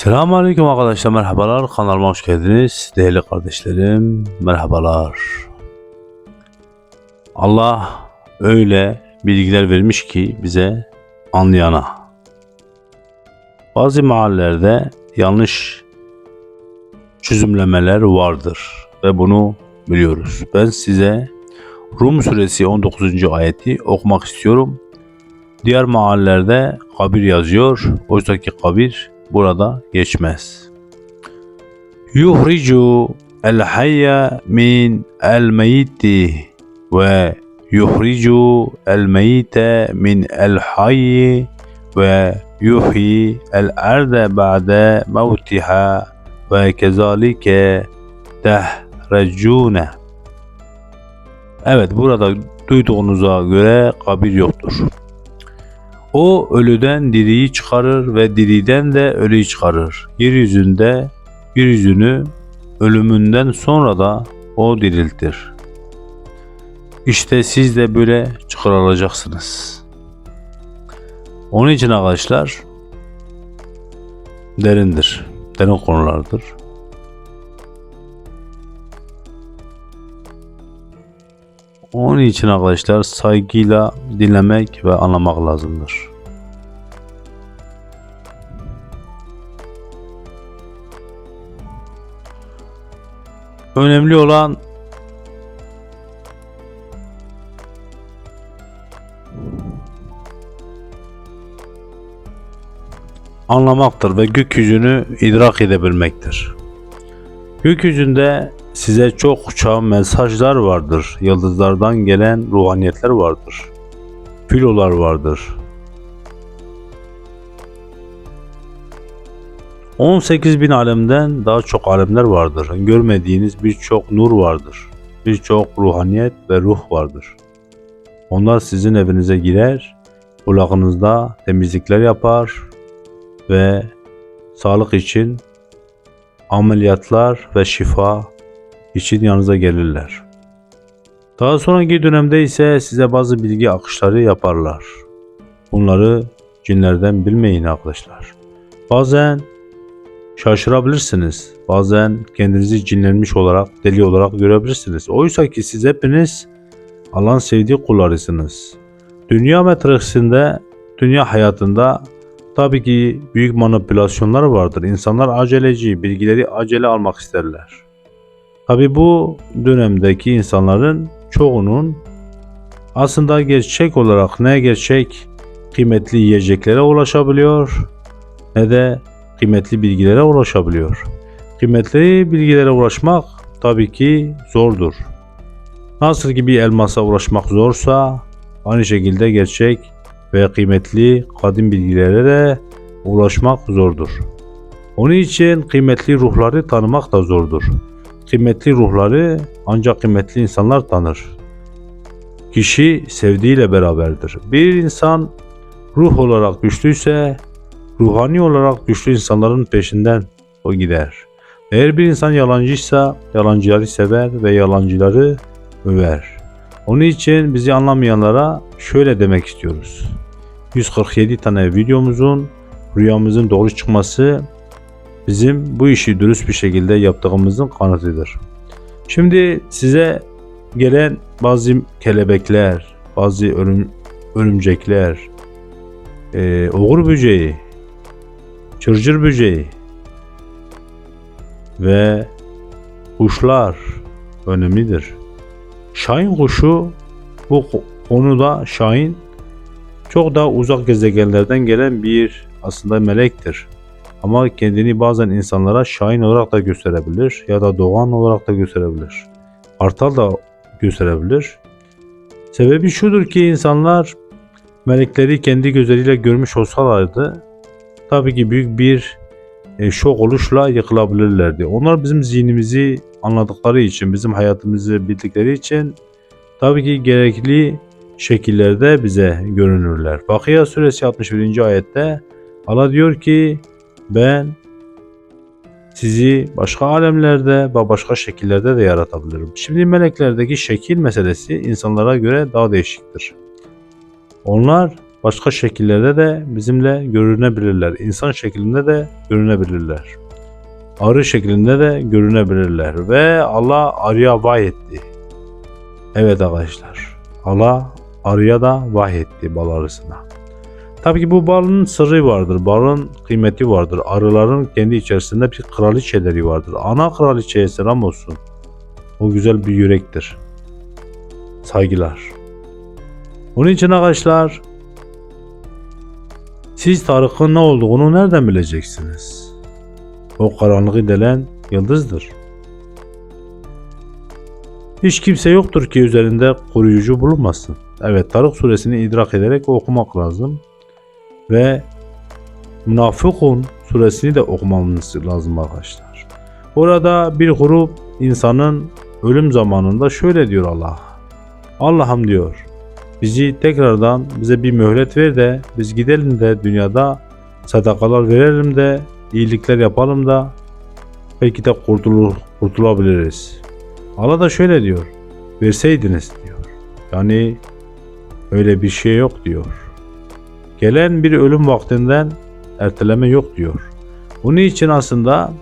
Selamun Aleyküm arkadaşlar merhabalar. Kanalıma hoş geldiniz. Değerli kardeşlerim merhabalar. Allah öyle bilgiler vermiş ki bize anlayana. Bazı mahallelerde yanlış çözümlemeler vardır ve bunu biliyoruz. Ben size Rum suresi 19. ayeti okumak istiyorum. Diğer mahallelerde kabir yazıyor. Oysa ki kabir burada geçmez. Yuhricu el hayya min el meyyiti ve yuhricu el meyyite min el hayyi ve yuhyi el erde ba'de mevtiha ve kezalike tehrecune. Evet burada duyduğunuza göre kabir yoktur. O ölüden diriyi çıkarır ve diriden de ölüyü çıkarır. Yeryüzünde yeryüzünü ölümünden sonra da o diriltir. İşte siz de böyle çıkarılacaksınız. Onun için arkadaşlar derindir. Derin konulardır. Onun için arkadaşlar saygıyla dinlemek ve anlamak lazımdır. Önemli olan anlamaktır ve gökyüzünü idrak edebilmektir. Gökyüzünde size çok uçan mesajlar vardır. Yıldızlardan gelen ruhaniyetler vardır. Filolar vardır. 18 bin alemden daha çok alemler vardır. Görmediğiniz birçok nur vardır. Birçok ruhaniyet ve ruh vardır. Onlar sizin evinize girer, kulağınızda temizlikler yapar ve sağlık için ameliyatlar ve şifa için yanınıza gelirler. Daha sonraki dönemde ise size bazı bilgi akışları yaparlar. Bunları cinlerden bilmeyin arkadaşlar. Bazen şaşırabilirsiniz. Bazen kendinizi cinlenmiş olarak, deli olarak görebilirsiniz. Oysa ki siz hepiniz Allah'ın sevdiği kullarısınız. Dünya metresinde, dünya hayatında tabii ki büyük manipülasyonlar vardır. İnsanlar aceleci, bilgileri acele almak isterler. Tabi bu dönemdeki insanların çoğunun aslında gerçek olarak ne gerçek kıymetli yiyeceklere ulaşabiliyor ne de kıymetli bilgilere ulaşabiliyor. Kıymetli bilgilere ulaşmak tabii ki zordur. Nasıl ki bir elmasa ulaşmak zorsa aynı şekilde gerçek ve kıymetli kadim bilgilere de ulaşmak zordur. Onun için kıymetli ruhları tanımak da zordur. Kıymetli ruhları ancak kıymetli insanlar tanır. Kişi sevdiğiyle beraberdir. Bir insan ruh olarak güçlüyse ruhani olarak güçlü insanların peşinden o gider. Eğer bir insan yalancıysa yalancıları sever ve yalancıları över. Onun için bizi anlamayanlara şöyle demek istiyoruz. 147 tane videomuzun rüyamızın doğru çıkması bizim bu işi dürüst bir şekilde yaptığımızın kanıtıdır. Şimdi size gelen bazı kelebekler, bazı örüm, örümcekler, e, oğur böceği, çırcır böceği ve kuşlar önemlidir. Şahin kuşu bu konuda Şahin çok daha uzak gezegenlerden gelen bir aslında melektir. Ama kendini bazen insanlara şahin olarak da gösterebilir ya da doğan olarak da gösterebilir. Kartal da gösterebilir. Sebebi şudur ki insanlar melekleri kendi gözleriyle görmüş olsalardı tabii ki büyük bir e, şok oluşla yıkılabilirlerdi. Onlar bizim zihnimizi anladıkları için, bizim hayatımızı bildikleri için tabii ki gerekli şekillerde bize görünürler. Bakıya suresi 61. ayette Allah diyor ki ben sizi başka alemlerde ve başka şekillerde de yaratabilirim. Şimdi meleklerdeki şekil meselesi insanlara göre daha değişiktir. Onlar başka şekillerde de bizimle görünebilirler. İnsan şeklinde de görünebilirler. Arı şeklinde de görünebilirler. Ve Allah arıya vahyetti. Evet arkadaşlar. Allah arıya da vahyetti bal arısına. Tabii ki bu balın sırrı vardır. Balın kıymeti vardır. Arıların kendi içerisinde bir kraliçeleri vardır. Ana kraliçeye selam olsun. O güzel bir yürektir. Saygılar. Onun için arkadaşlar siz Tarık'ın ne olduğunu nereden bileceksiniz? O karanlığı delen yıldızdır. Hiç kimse yoktur ki üzerinde koruyucu bulunmasın. Evet Tarık suresini idrak ederek okumak lazım. Ve Münafıkun suresini de okumamız lazım arkadaşlar. Orada bir grup insanın ölüm zamanında şöyle diyor Allah. Allah'ım diyor bizi tekrardan bize bir mühlet ver de biz gidelim de dünyada sadakalar verelim de iyilikler yapalım da belki de kurtulur, kurtulabiliriz. Allah da şöyle diyor. Verseydiniz diyor. Yani öyle bir şey yok diyor. Gelen bir ölüm vaktinden erteleme yok diyor. Bunun için aslında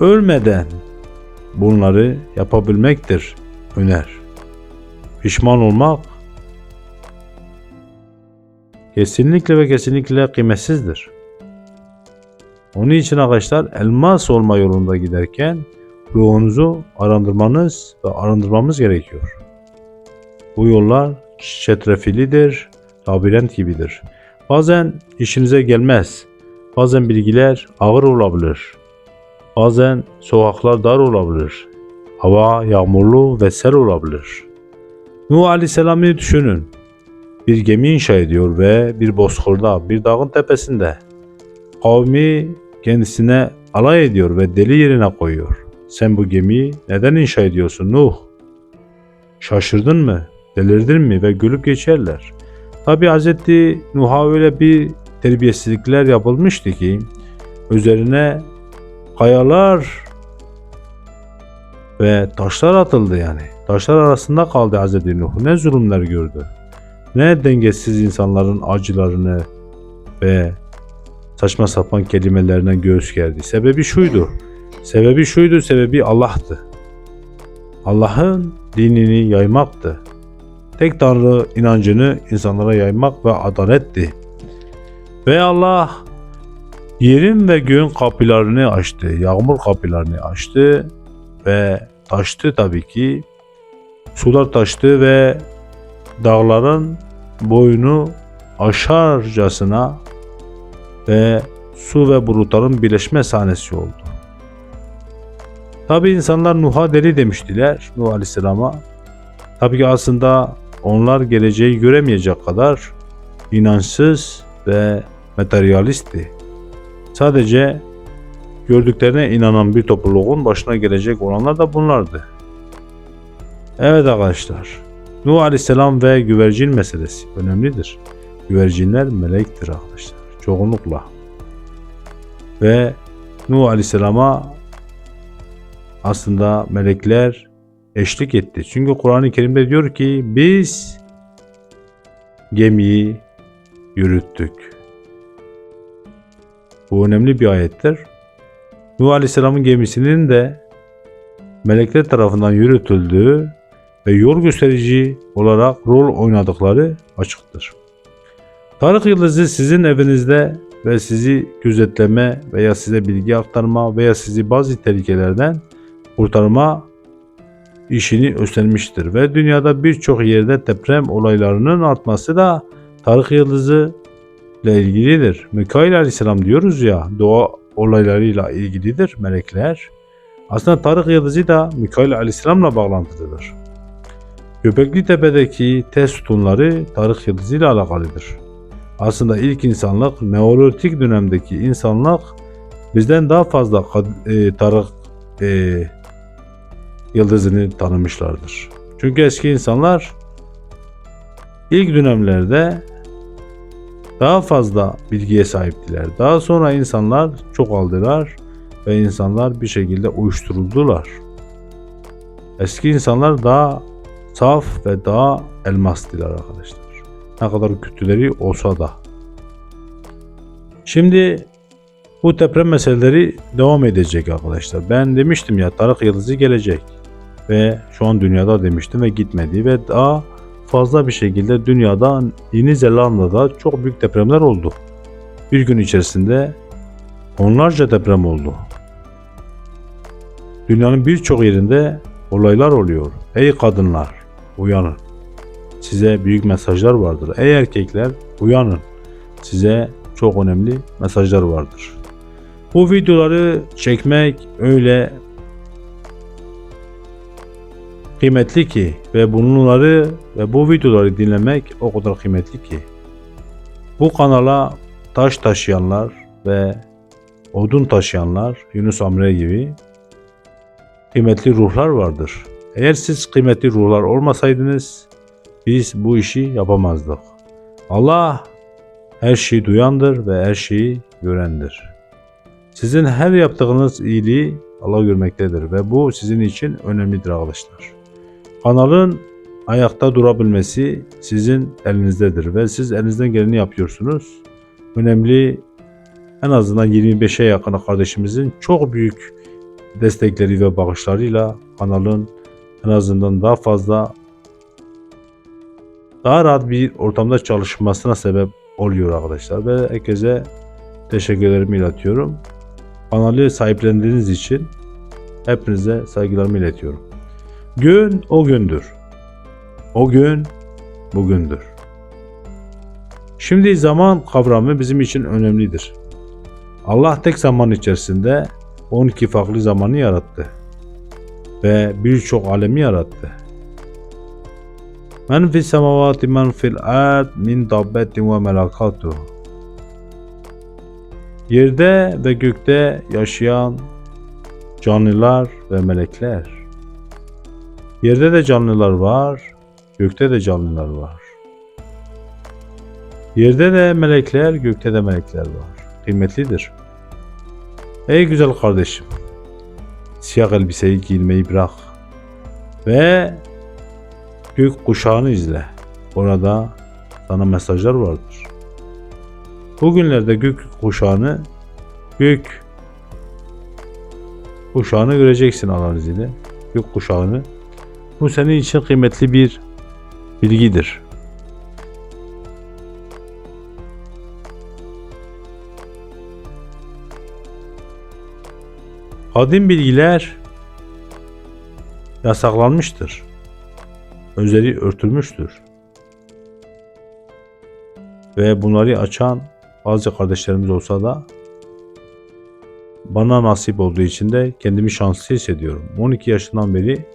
ölmeden bunları yapabilmektir öner. Pişman olmak kesinlikle ve kesinlikle kıymetsizdir. Onun için arkadaşlar elmas olma yolunda giderken ruhunuzu arındırmanız ve arındırmamız gerekiyor. Bu yollar çetrefillidir, labirent gibidir. Bazen işinize gelmez. Bazen bilgiler ağır olabilir. Bazen sokaklar dar olabilir. Hava yağmurlu ve ser olabilir. Nuh Aleyhisselam'ı düşünün. Bir gemi inşa ediyor ve bir bozkırda, bir dağın tepesinde. Kavmi kendisine alay ediyor ve deli yerine koyuyor. Sen bu gemiyi neden inşa ediyorsun Nuh? Şaşırdın mı? Delirdin mi? Ve gülüp geçerler. Tabi Hz. Nuh'a öyle bir terbiyesizlikler yapılmıştı ki üzerine kayalar ve taşlar atıldı yani. Taşlar arasında kaldı Hz. Nuh. Ne zulümler gördü. Ne dengesiz insanların acılarını ve saçma sapan kelimelerine göğüs gerdi. Sebebi şuydu. Sebebi şuydu, sebebi Allah'tı. Allah'ın dinini yaymaktı. Tek Tanrı inancını insanlara yaymak ve adaletti. Ve Allah yerin ve göğün kapılarını açtı. Yağmur kapılarını açtı ve taştı tabii ki. Sular taştı ve dağların boyunu aşarcasına ve su ve bulutların birleşme sahnesi oldu. Tabi insanlar Nuh'a deli demiştiler Nuh Aleyhisselam'a. Tabi ki aslında onlar geleceği göremeyecek kadar inançsız ve materyalistti. Sadece gördüklerine inanan bir topluluğun başına gelecek olanlar da bunlardı. Evet arkadaşlar, Nuh Aleyhisselam ve güvercin meselesi önemlidir. Güvercinler melektir arkadaşlar, çoğunlukla. Ve Nuh Aleyhisselam'a aslında melekler eşlik etti. Çünkü Kur'an-ı Kerim'de diyor ki biz gemiyi yürüttük. Bu önemli bir ayettir. Nuh Aleyhisselam'ın gemisinin de melekler tarafından yürütüldüğü ve yol gösterici olarak rol oynadıkları açıktır. Tarık yıldızı sizin evinizde ve sizi gözetleme veya size bilgi aktarma veya sizi bazı tehlikelerden kurtarma işini üstlenmiştir ve dünyada birçok yerde deprem olaylarının artması da Tarık yıldızı ile ilgilidir. Mikail aleyhisselam diyoruz ya doğa olaylarıyla ilgilidir melekler. Aslında Tarık yıldızı da Mikail aleyhisselamla bağlantılıdır. Göbekli Tepe'deki test sütunları Tarık yıldızı ile alakalıdır. Aslında ilk insanlık Neolitik dönemdeki insanlık bizden daha fazla e, Tarık e, yıldızını tanımışlardır. Çünkü eski insanlar ilk dönemlerde daha fazla bilgiye sahiptiler. Daha sonra insanlar çok aldılar ve insanlar bir şekilde uyuşturuldular. Eski insanlar daha saf ve daha elmastılar arkadaşlar. Ne kadar kötüleri olsa da. Şimdi bu deprem meseleleri devam edecek arkadaşlar. Ben demiştim ya Tarık Yıldızı gelecek. Ve şu an dünyada demiştim ve gitmedi ve daha fazla bir şekilde dünyada Yeni Zelanda'da çok büyük depremler oldu. Bir gün içerisinde onlarca deprem oldu. Dünyanın birçok yerinde olaylar oluyor. Ey kadınlar uyanın. Size büyük mesajlar vardır. Ey erkekler uyanın. Size çok önemli mesajlar vardır. Bu videoları çekmek öyle kıymetli ki ve bunları ve bu videoları dinlemek o kadar kıymetli ki. Bu kanala taş taşıyanlar ve odun taşıyanlar Yunus Emre gibi kıymetli ruhlar vardır. Eğer siz kıymetli ruhlar olmasaydınız biz bu işi yapamazdık. Allah her şeyi duyandır ve her şeyi görendir. Sizin her yaptığınız iyiliği Allah görmektedir ve bu sizin için önemlidir arkadaşlar. Kanalın ayakta durabilmesi sizin elinizdedir ve siz elinizden geleni yapıyorsunuz. Önemli en azından 25'e yakın kardeşimizin çok büyük destekleri ve bağışlarıyla kanalın en azından daha fazla daha rahat bir ortamda çalışmasına sebep oluyor arkadaşlar ve herkese teşekkürlerimi iletiyorum. Kanalı sahiplendiğiniz için hepinize saygılarımı iletiyorum. Gün o gündür. O gün bugündür. Şimdi zaman kavramı bizim için önemlidir. Allah tek zaman içerisinde 12 farklı zamanı yarattı ve birçok alemi yarattı. Men fis semavati men fil ard min dabbetin ve melakatuh. Yerde ve gökte yaşayan canlılar ve melekler. Yerde de canlılar var, gökte de canlılar var. Yerde de melekler, gökte de melekler var. Kıymetlidir. Ey güzel kardeşim, siyah elbiseyi giymeyi bırak ve gök kuşağını izle. Orada sana mesajlar vardır. Bugünlerde gök kuşağını gök kuşağını göreceksin izniyle. Gök kuşağını. Bu senin için kıymetli bir bilgidir. Kadim bilgiler yasaklanmıştır. Özleri örtülmüştür. Ve bunları açan bazı kardeşlerimiz olsa da bana nasip olduğu için de kendimi şanslı hissediyorum. 12 yaşından beri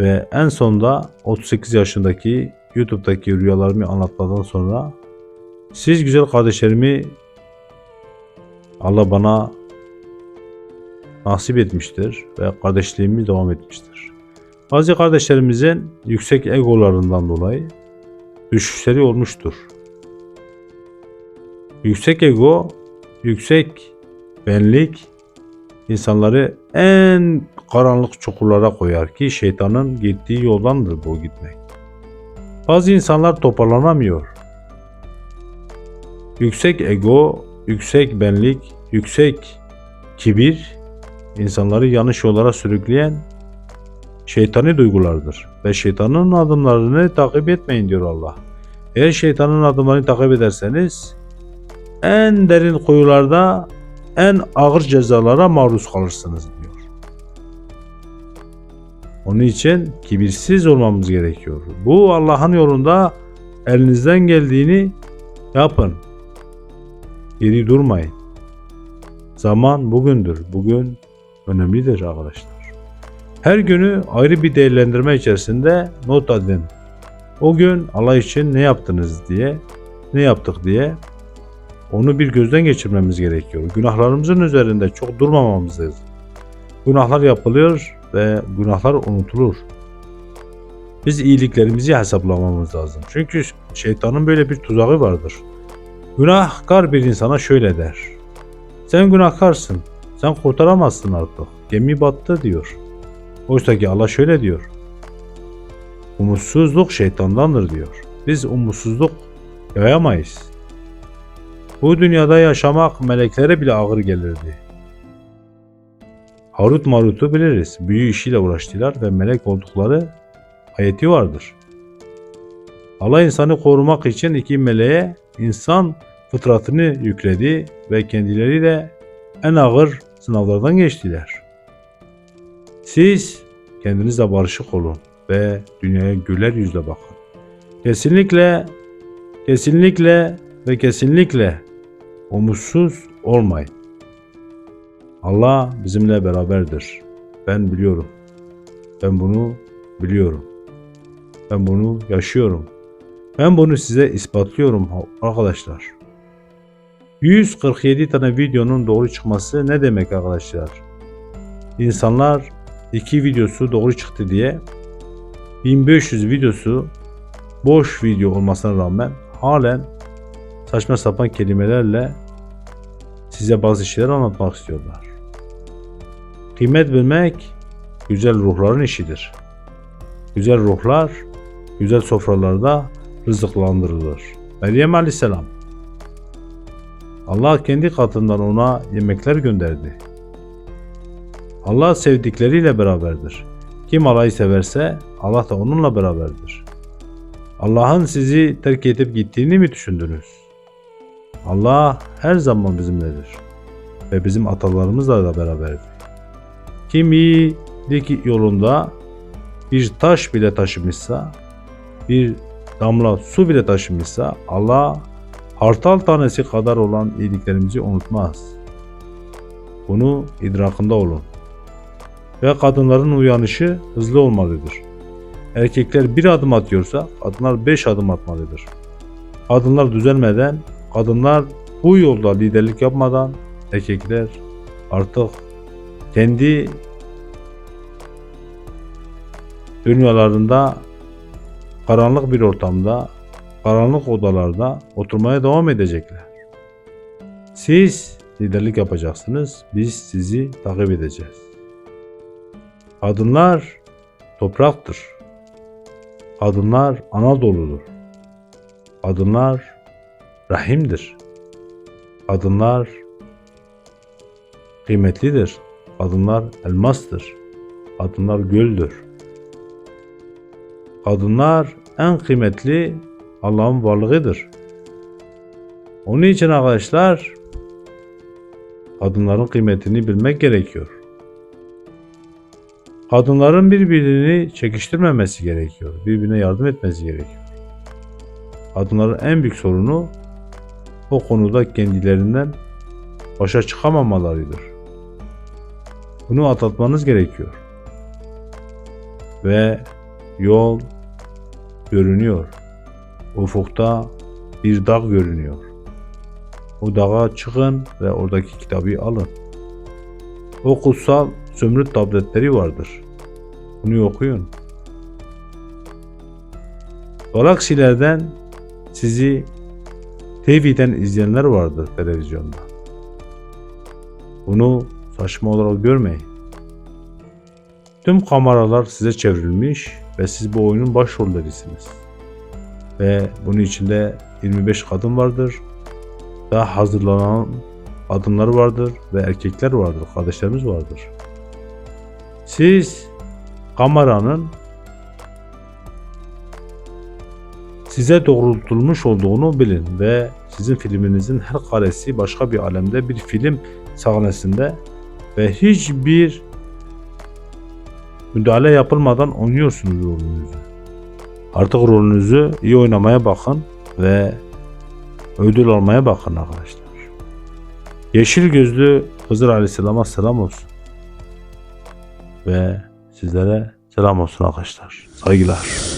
ve en sonda 38 yaşındaki YouTube'daki rüyalarımı anlatmadan sonra siz güzel kardeşlerimi Allah bana nasip etmiştir ve kardeşliğimiz devam etmiştir. Bazı kardeşlerimizin yüksek egolarından dolayı düşüşleri olmuştur. Yüksek ego, yüksek benlik insanları en karanlık çukurlara koyar ki şeytanın gittiği yoldandır bu gitmek. Bazı insanlar toparlanamıyor. Yüksek ego, yüksek benlik, yüksek kibir insanları yanlış yollara sürükleyen şeytani duygulardır. Ve şeytanın adımlarını takip etmeyin diyor Allah. Eğer şeytanın adımlarını takip ederseniz en derin kuyularda en ağır cezalara maruz kalırsınız diyor. Onun için kibirsiz olmamız gerekiyor. Bu Allah'ın yolunda elinizden geldiğini yapın. Geri durmayın. Zaman bugündür. Bugün önemlidir arkadaşlar. Her günü ayrı bir değerlendirme içerisinde not edin. O gün Allah için ne yaptınız diye, ne yaptık diye onu bir gözden geçirmemiz gerekiyor. Günahlarımızın üzerinde çok durmamamız lazım. Günahlar yapılıyor ve günahlar unutulur. Biz iyiliklerimizi hesaplamamız lazım. Çünkü şeytanın böyle bir tuzağı vardır. Günahkar bir insana şöyle der. Sen günahkarsın. Sen kurtaramazsın artık. Gemi battı diyor. Oysa ki Allah şöyle diyor. Umutsuzluk şeytandandır diyor. biz umutsuzluk yayamayız. Bu dünyada yaşamak meleklere bile ağır gelirdi. Harut Marut'u biliriz. Büyü işiyle uğraştılar ve melek oldukları ayeti vardır. Allah insanı korumak için iki meleğe insan fıtratını yükledi ve kendileri de en ağır sınavlardan geçtiler. Siz kendinizle barışık olun ve dünyaya güler yüzle bakın. Kesinlikle, kesinlikle ve kesinlikle umutsuz olmayın. Allah bizimle beraberdir. Ben biliyorum. Ben bunu biliyorum. Ben bunu yaşıyorum. Ben bunu size ispatlıyorum arkadaşlar. 147 tane videonun doğru çıkması ne demek arkadaşlar? İnsanlar iki videosu doğru çıktı diye 1500 videosu boş video olmasına rağmen halen saçma sapan kelimelerle size bazı şeyler anlatmak istiyorlar. Kıymet bilmek güzel ruhların işidir. Güzel ruhlar güzel sofralarda rızıklandırılır. Meryem Aleyhisselam Allah kendi katından ona yemekler gönderdi. Allah sevdikleriyle beraberdir. Kim Allah'ı severse Allah da onunla beraberdir. Allah'ın sizi terk edip gittiğini mi düşündünüz? Allah her zaman bizimledir ve bizim atalarımızla da beraberdir. Kim iyilik yolunda bir taş bile taşımışsa, bir damla su bile taşımışsa Allah hartal tanesi kadar olan iyiliklerimizi unutmaz. Bunu idrakında olun. Ve kadınların uyanışı hızlı olmalıdır. Erkekler bir adım atıyorsa kadınlar beş adım atmalıdır. Kadınlar düzelmeden, kadınlar bu yolda liderlik yapmadan erkekler artık kendi dünyalarında karanlık bir ortamda, karanlık odalarda oturmaya devam edecekler. Siz liderlik yapacaksınız, biz sizi takip edeceğiz. Kadınlar topraktır. Kadınlar Anadolu'dur. Kadınlar rahimdir. Kadınlar kıymetlidir. Kadınlar elmastır. Kadınlar göldür. Kadınlar en kıymetli Allah'ın varlığıdır. Onun için arkadaşlar kadınların kıymetini bilmek gerekiyor. Kadınların birbirini çekiştirmemesi gerekiyor. Birbirine yardım etmesi gerekiyor. Kadınların en büyük sorunu o konuda kendilerinden başa çıkamamalarıdır. Bunu atlatmanız gerekiyor. Ve yol görünüyor. Ufukta bir dağ görünüyor. O dağa çıkın ve oradaki kitabı alın. O kutsal zümrüt tabletleri vardır. Bunu okuyun. Galaksilerden sizi TV'den izleyenler vardır televizyonda. Bunu saçma olarak görmeyin. Tüm kameralar size çevrilmiş ve siz bu oyunun başrollerisiniz. Ve bunun içinde 25 kadın vardır. Daha hazırlanan kadınlar vardır ve erkekler vardır, kardeşlerimiz vardır. Siz kameranın size doğrultulmuş olduğunu bilin ve sizin filminizin her karesi başka bir alemde bir film sahnesinde ve hiçbir müdahale yapılmadan oynuyorsunuz rolünüzü. Artık rolünüzü iyi oynamaya bakın ve ödül almaya bakın arkadaşlar. Yeşil gözlü Hızır Aleyhisselam'a selam olsun. Ve sizlere selam olsun arkadaşlar. Saygılar.